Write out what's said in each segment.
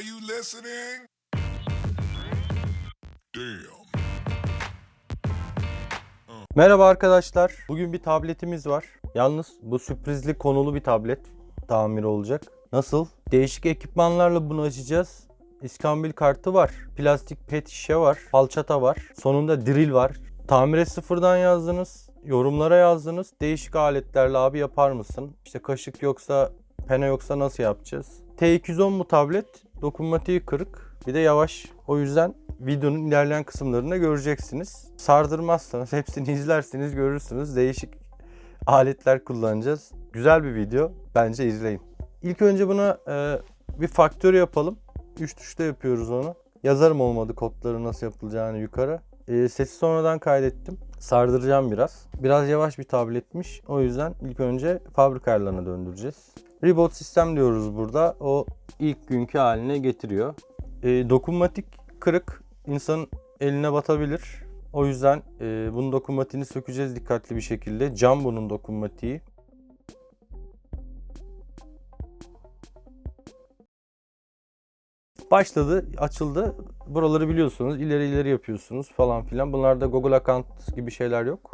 Are you listening? Damn. Merhaba arkadaşlar. Bugün bir tabletimiz var. Yalnız bu sürprizli konulu bir tablet tamir olacak. Nasıl? Değişik ekipmanlarla bunu açacağız. İskambil kartı var. Plastik pet şişe var. Falçata var. Sonunda drill var. Tamire sıfırdan yazdınız. Yorumlara yazdınız. Değişik aletlerle abi yapar mısın? İşte kaşık yoksa, pene yoksa nasıl yapacağız? T210 bu tablet. Dokunmatiği kırık. Bir de yavaş. O yüzden videonun ilerleyen kısımlarında göreceksiniz. Sardırmazsanız hepsini izlerseniz görürsünüz. Değişik aletler kullanacağız. Güzel bir video. Bence izleyin. İlk önce buna e, bir faktör yapalım. 3 tuşta yapıyoruz onu. Yazarım olmadı kodları nasıl yapılacağını yukarı. E, sesi sonradan kaydettim. Sardıracağım biraz. Biraz yavaş bir tabletmiş. O yüzden ilk önce fabrika ayarlarına döndüreceğiz. Reboot sistem diyoruz burada. O ilk günkü haline getiriyor. E, dokunmatik kırık insanın eline batabilir. O yüzden e, bunun dokunmatiğini sökeceğiz dikkatli bir şekilde. Cam bunun dokunmatiği. Başladı, açıldı. Buraları biliyorsunuz. ileri ileri yapıyorsunuz falan filan. Bunlarda Google account gibi şeyler yok.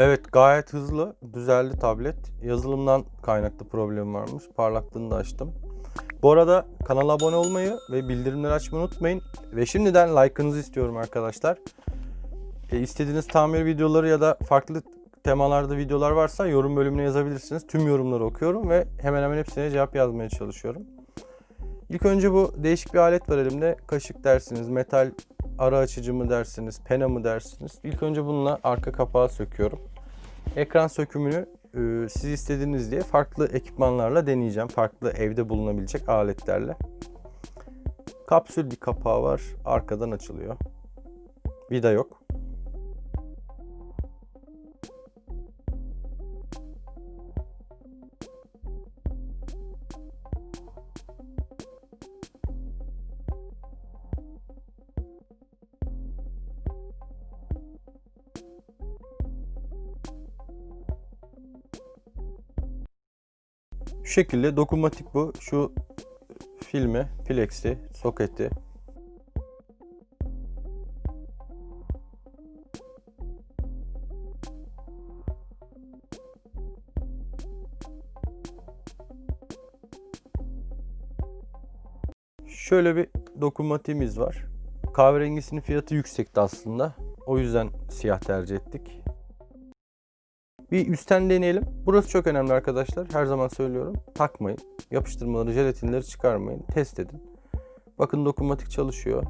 Evet gayet hızlı düzeldi tablet. Yazılımdan kaynaklı problem varmış. Parlaklığını da açtım. Bu arada kanala abone olmayı ve bildirimleri açmayı unutmayın. Ve şimdiden like'ınızı istiyorum arkadaşlar. E, istediğiniz tamir videoları ya da farklı temalarda videolar varsa yorum bölümüne yazabilirsiniz. Tüm yorumları okuyorum ve hemen hemen hepsine cevap yazmaya çalışıyorum. İlk önce bu değişik bir alet var elimde. Kaşık dersiniz, metal ara açıcı mı dersiniz, pena mı dersiniz. İlk önce bununla arka kapağı söküyorum. Ekran sökümünü e, siz istediğiniz diye farklı ekipmanlarla deneyeceğim. Farklı evde bulunabilecek aletlerle. Kapsül bir kapağı var. Arkadan açılıyor. Vida yok. Şu şekilde dokunmatik bu. Şu filmi, plexi, soketi. Şöyle bir dokunmatiğimiz var. Kahverengisinin fiyatı yüksekti aslında. O yüzden siyah tercih ettik. Bir üstten deneyelim. Burası çok önemli arkadaşlar. Her zaman söylüyorum. Takmayın. Yapıştırmaları, jelatinleri çıkarmayın. Test edin. Bakın dokunmatik çalışıyor.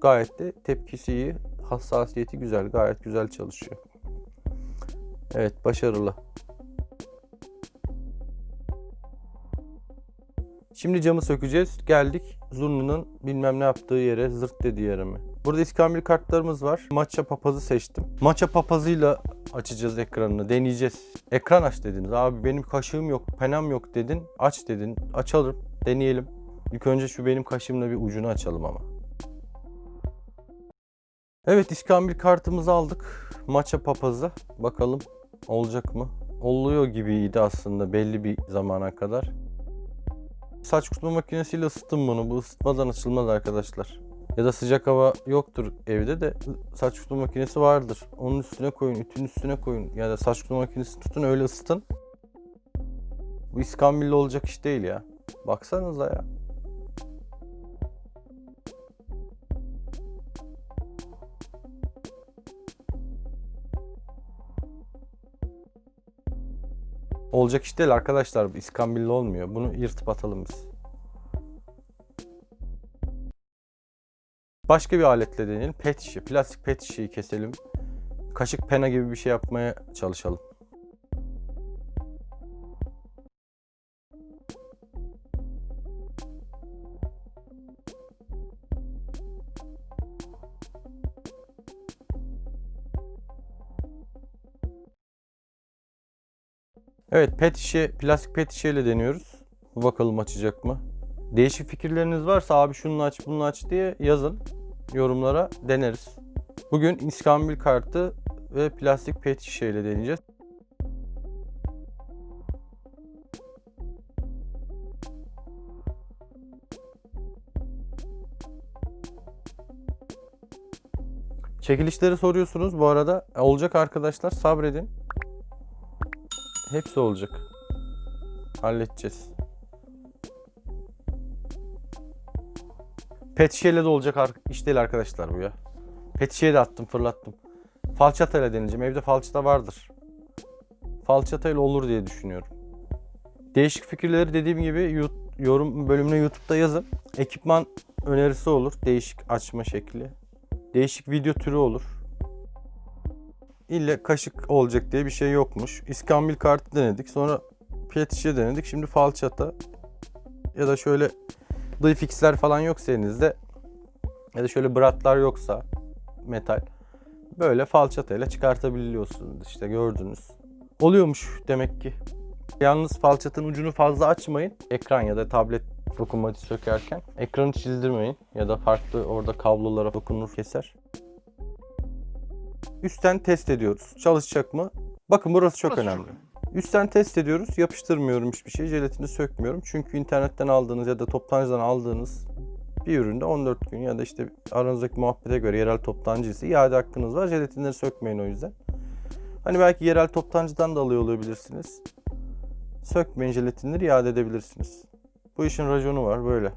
Gayet de tepkisi iyi. Hassasiyeti güzel. Gayet güzel çalışıyor. Evet başarılı. Şimdi camı sökeceğiz. Geldik zurnunun bilmem ne yaptığı yere, zırt dediği yere mi? Burada iskambil kartlarımız var. Matcha papazı seçtim. Matcha papazıyla açacağız ekranını. Deneyeceğiz. Ekran aç dediniz. Abi benim kaşığım yok, penam yok dedin. Aç dedin. Açalım. Deneyelim. İlk önce şu benim kaşığımla bir ucunu açalım ama. Evet iskambil kartımızı aldık. Matcha papazı. Bakalım olacak mı? Oluyor gibiydi aslında belli bir zamana kadar. Saç kurutma makinesiyle ısıttım bunu. Bu ısıtmadan açılmaz arkadaşlar. Ya da sıcak hava yoktur evde de saç kurutma makinesi vardır. Onun üstüne koyun, ütünün üstüne koyun. Ya da saç kurutma makinesi tutun öyle ısıtın. Bu iskambilli olacak iş değil ya. Baksanıza ya. Olacak iş değil arkadaşlar. İskambilli olmuyor. Bunu yırtıp atalım biz. Başka bir aletle deneyelim. Pet şişe. Plastik pet şişeyi keselim. Kaşık pena gibi bir şey yapmaya çalışalım. Evet pet şişe, plastik pet şişeyle deniyoruz. Bakalım açacak mı? Değişik fikirleriniz varsa abi şunu aç bunu aç diye yazın. Yorumlara deneriz. Bugün iskambil kartı ve plastik pet şişeyle deneyeceğiz. Çekilişleri soruyorsunuz bu arada. Olacak arkadaşlar sabredin. Hepsi olacak. Halledeceğiz. Pet şişeyle de olacak iş değil arkadaşlar bu ya. Pet şişeyi de attım fırlattım. Falçatayla deneyeceğim. Evde falçata vardır. Falçatayla olur diye düşünüyorum. Değişik fikirleri dediğim gibi yorum bölümüne YouTube'da yazın. Ekipman önerisi olur. Değişik açma şekli. Değişik video türü olur. İlle kaşık olacak diye bir şey yokmuş. İskambil kartı denedik. Sonra pet şişe denedik. Şimdi falçata ya da şöyle fixler falan yoksa elinizde ya da şöyle bratlar yoksa metal böyle falçatayla çıkartabiliyorsunuz işte gördünüz. Oluyormuş demek ki. Yalnız falçatın ucunu fazla açmayın. Ekran ya da tablet dokunmatiği sökerken ekranı çizdirmeyin ya da farklı orada kablolara dokunur keser. Üstten test ediyoruz. Çalışacak mı? Bakın burası çok Burası çok önemli. Üstten test ediyoruz. Yapıştırmıyorum hiçbir şey. Jelatini sökmüyorum. Çünkü internetten aldığınız ya da toptancıdan aldığınız bir üründe 14 gün ya da işte aranızdaki muhabbete göre yerel toptancı ise iade hakkınız var. Jelatinleri sökmeyin o yüzden. Hani belki yerel toptancıdan da alıyor olabilirsiniz. Sökmeyin jelatinleri iade edebilirsiniz. Bu işin raconu var böyle.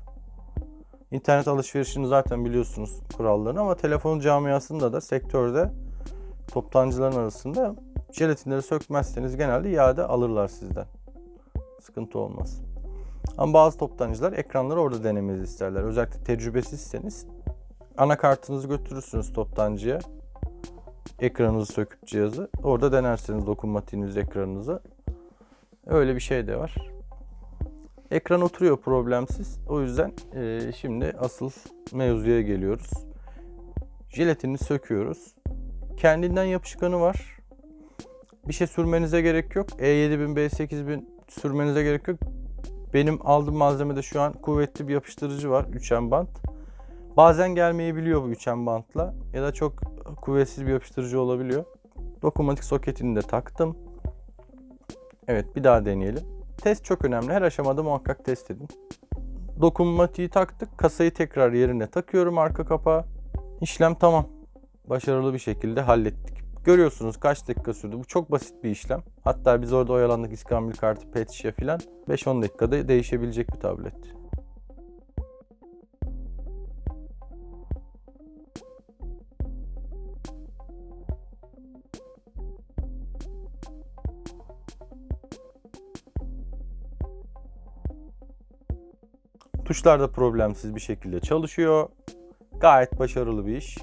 İnternet alışverişini zaten biliyorsunuz kurallarını ama telefon camiasında da sektörde toptancıların arasında jelatinleri sökmezseniz genelde iade alırlar sizden. Sıkıntı olmaz. Ama bazı toptancılar ekranları orada denemenizi isterler. Özellikle tecrübesizseniz anakartınızı götürürsünüz toptancıya. Ekranınızı söküp cihazı. Orada denersiniz dokunmatiğiniz ekranınızı. Öyle bir şey de var. Ekran oturuyor problemsiz. O yüzden eee, şimdi asıl mevzuya geliyoruz. Jelatini söküyoruz. Kendinden yapışkanı var. Bir şey sürmenize gerek yok. E7000, B8000 sürmenize gerek yok. Benim aldığım malzemede şu an kuvvetli bir yapıştırıcı var. Üçen bant. Bazen gelmeyebiliyor bu üçen bantla. Ya da çok kuvvetsiz bir yapıştırıcı olabiliyor. Dokunmatik soketini de taktım. Evet bir daha deneyelim. Test çok önemli. Her aşamada muhakkak test edin. Dokunmatiği taktık. Kasayı tekrar yerine takıyorum arka kapağı. İşlem tamam. Başarılı bir şekilde hallettik. Görüyorsunuz kaç dakika sürdü. Bu çok basit bir işlem. Hatta biz orada oyalandık iskambil kartı, pet şişe filan. 5-10 dakikada değişebilecek bir tablet. Tuşlar da problemsiz bir şekilde çalışıyor. Gayet başarılı bir iş.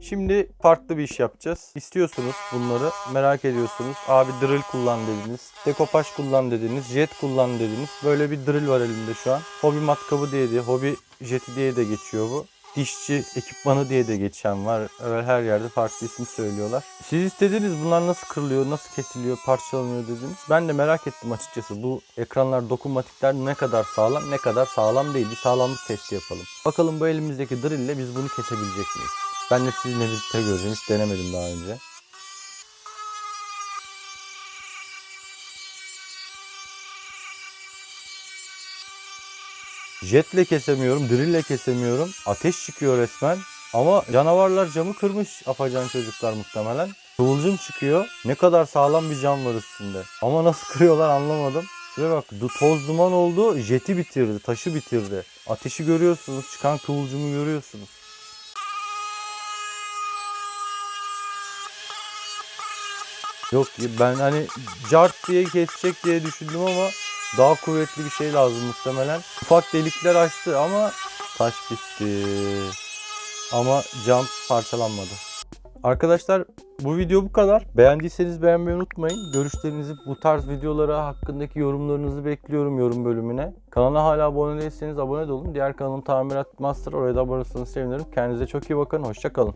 Şimdi farklı bir iş yapacağız. İstiyorsunuz bunları, merak ediyorsunuz. Abi drill kullan dediniz, dekopaj kullan dediniz, jet kullan dediniz. Böyle bir drill var elimde şu an. Hobi matkabı diye de, hobi jeti diye de geçiyor bu. Dişçi ekipmanı diye de geçen var. Öyle her yerde farklı isim söylüyorlar. Siz istediniz bunlar nasıl kırılıyor, nasıl kesiliyor, parçalanıyor dediniz. Ben de merak ettim açıkçası. Bu ekranlar, dokunmatikler ne kadar sağlam, ne kadar sağlam değil. Bir sağlamlık testi yapalım. Bakalım bu elimizdeki drill ile biz bunu kesebilecek miyiz? Ben de sizinle birlikte göreceğim. Hiç denemedim daha önce. Jetle kesemiyorum, drille kesemiyorum. Ateş çıkıyor resmen. Ama canavarlar camı kırmış afacan çocuklar muhtemelen. Kıvılcım çıkıyor. Ne kadar sağlam bir cam var üstünde. Ama nasıl kırıyorlar anlamadım. Şuraya bak toz duman oldu. Jeti bitirdi, taşı bitirdi. Ateşi görüyorsunuz, çıkan kıvılcımı görüyorsunuz. Yok ben hani cart diye kesecek diye düşündüm ama daha kuvvetli bir şey lazım muhtemelen. Ufak delikler açtı ama taş bitti. Ama cam parçalanmadı. Arkadaşlar bu video bu kadar. Beğendiyseniz beğenmeyi unutmayın. Görüşlerinizi bu tarz videolara hakkındaki yorumlarınızı bekliyorum yorum bölümüne. Kanala hala abone değilseniz abone de olun. Diğer kanalım Tamirat Master. Oraya da abone olursanız sevinirim. Kendinize çok iyi bakın. Hoşçakalın.